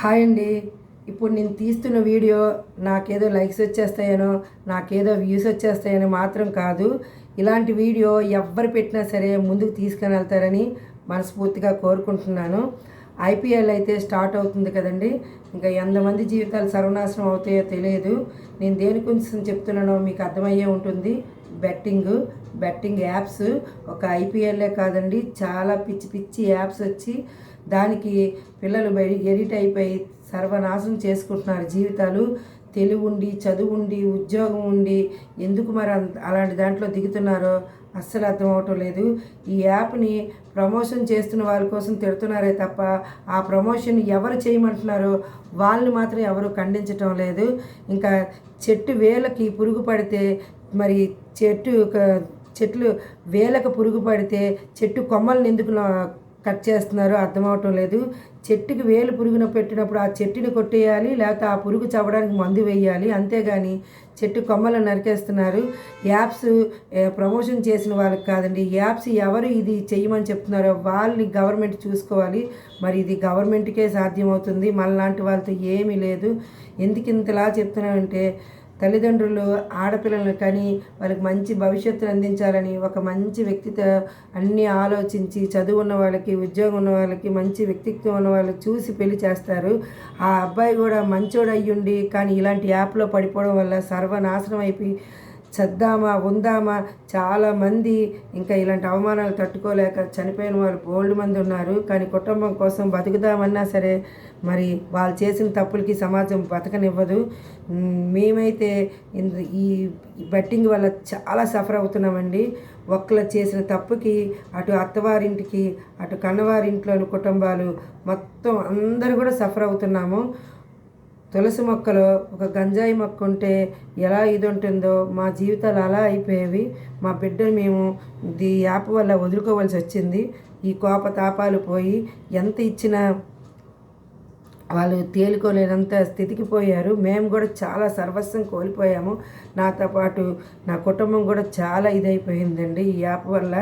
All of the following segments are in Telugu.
హాయ్ అండి. ఇప్పుడు నేను తీస్తున్న వీడియో నాకేదో లైక్స్ వచ్చేస్తాయనో నాకేదో వ్యూస్ వచ్చేస్తాయనో మాత్రం కాదు. ఇలాంటి వీడియో ఎవ్వరు పెట్టినా సరే ముందుకు తీసుకొని వెళ్తారని మనస్ఫూర్తిగా కోరుకుంటున్నాను. ఐపీఎల్ అయితే స్టార్ట్ అవుతుంది కదండి. ఇంకా ఎంతమంది జీవితాలు సర్వనాశనం అవుతాయో తెలియదు. నేను దేని గురించి చెప్తున్నానో మీకు అర్థమయ్యే ఉంటుంది. Betting betting apps. ఒక ఐపీఎల్లే కాదండి చాలా పిచ్చి పిచ్చి యాప్స్ వచ్చి దానికి పిల్లలు బయట ఎడిట్ అయిపోయి సర్వనాశనం చేసుకుంటున్నారు జీవితాలు. తెలివి ఉండి చదువు ఉండి ఉద్యోగం ఉండి ఎందుకు మరి అంత అలాంటి దాంట్లో దిగుతున్నారో అస్సలు అర్థం అవటం లేదు. ఈ యాప్ని ప్రమోషన్ చేస్తున్న వారి కోసం తిడుతున్నారే తప్ప ఆ ప్రమోషన్ ఎవరు చేయమంటున్నారో వాళ్ళని మాత్రం ఎవరు ఖండించటం లేదు. ఇంకా చెట్టు వేలకి పురుగు పడితే మరి చెట్టు చెట్లు వేలకు పురుగు పడితే చెట్టు కొమ్మల్ని ఎందుకు కట్ చేస్తున్నారో అర్థం అవటం లేదు. చెట్టుకి వేలు పురుగున పెట్టినప్పుడు ఆ చెట్టుని కొట్టేయాలి లేకపోతే ఆ పురుగు చవడానికి మందు వేయాలి. అంతేగాని చెట్టు కొమ్మలను నరికేస్తున్నారు. యాప్స్ ప్రమోషన్ చేసిన వాళ్ళకి కాదండి. యాప్స్ ఎవరు ఇది చేయమని చెప్తున్నారో వాళ్ళని గవర్నమెంట్ చూసుకోవాలి. మరి ఇది గవర్నమెంట్కే సాధ్యమవుతుంది. మనలాంటి వాళ్ళతో ఏమీ లేదు. ఎందుకు ఇంతలా చెప్తున్నానంటే తల్లిదండ్రులు ఆడపిల్లలను కని వాళ్ళకి మంచి భవిష్యత్తును అందించాలని ఒక మంచి వ్యక్తితో అన్నీ ఆలోచించి చదువు ఉన్న వాళ్ళకి ఉద్యోగం ఉన్న వాళ్ళకి మంచి వ్యక్తిత్వం ఉన్న వాళ్ళకి చూసి పెళ్ళి చేస్తారు. ఆ అబ్బాయి కూడా మంచోడు అయ్యుండి కానీ ఇలాంటి యాప్లో పడిపోవడం వల్ల సర్వనాశనం అయిపోయి చద్దామా ఉందామా? చాలామంది ఇంకా ఇలాంటి అవమానాలు తట్టుకోలేక చనిపోయిన వాళ్ళు బోల్డ్ మంది ఉన్నారు. కానీ కుటుంబం కోసం బతుకుదామన్నా సరే మరి వాళ్ళు చేసిన తప్పులకి సమాజం బతకనివ్వదు. మేమైతే ఈ బెట్టింగ్ వల్ల చాలా సఫర్ అవుతున్నామండి. ఒక్కళ్ళు చేసిన తప్పుకి అటు అత్తవారింటికి అటు కన్నవారింట్లోని కుటుంబాలు మొత్తం అందరూ కూడా సఫర్ అవుతున్నాము. తులసి మొక్కలో ఒక గంజాయి మొక్క ఉంటే ఎలా ఇది ఉంటుందో మా జీవితాలు అలా అయిపోయేవి. మా బిడ్డను మేము ఈ యాప్ వల్ల వదులుకోవాల్సి వచ్చింది. ఈ కోప తాపాలు పోయి ఎంత ఇచ్చినా వాళ్ళు తేలుకోలేనంత స్థితికి పోయారు. మేము కూడా చాలా సర్వస్వం కోల్పోయాము. నాతో పాటు నా కుటుంబం కూడా చాలా ఇదైపోయిందండి. ఈ యాప్ వల్ల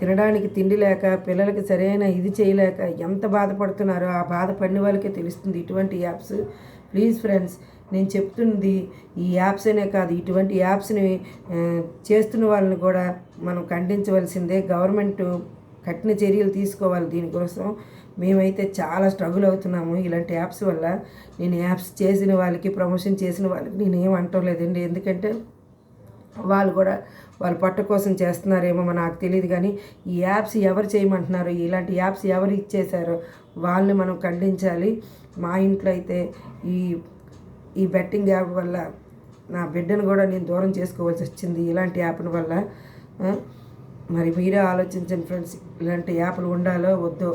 తినడానికి తిండి లేక పిల్లలకి సరైన ఇది చేయలేక ఎంత బాధపడుతున్నారో ఆ బాధ పడిన వాళ్ళకే తెలుస్తుంది ఇటువంటి యాప్స్. ప్లీజ్ ఫ్రెండ్స్ నేను చెప్తుంది ఈ యాప్స్ అనే కాదు ఇటువంటి యాప్స్ని చేస్తున్న వాళ్ళని కూడా మనం ఖండించవలసిందే. గవర్నమెంట్ కఠిన చర్యలు తీసుకోవాలి దీనికోసం. మేమైతే చాలా స్ట్రగుల్ అవుతున్నాము ఇలాంటి యాప్స్ వల్ల. నేను యాప్స్ చేసిన వాళ్ళకి ప్రమోషన్ చేసిన వాళ్ళకి నేను ఏం లేదండి ఎందుకంటే వాళ్ళు కూడా వాళ్ళు పట్ట కోసం చేస్తున్నారేమో నాకు తెలియదు కానీ ఈ యాప్స్ ఎవరు చేయమంటున్నారు ఇలాంటి యాప్స్ ఎవరు ఇచ్చేశారో వాళ్ళని మనం ఖండించాలి. మా ఇంట్లో అయితే ఈ ఈ బెట్టింగ్ యాప్ వల్ల నా బిడ్డను కూడా నేను దూరం చేసుకోవాల్సి వచ్చింది ఇలాంటి యాప్ల వల్ల. మరి మీరే ఆలోచించండి ఫ్రెండ్స్ ఇలాంటి యాప్లు ఉండాలో వద్దో.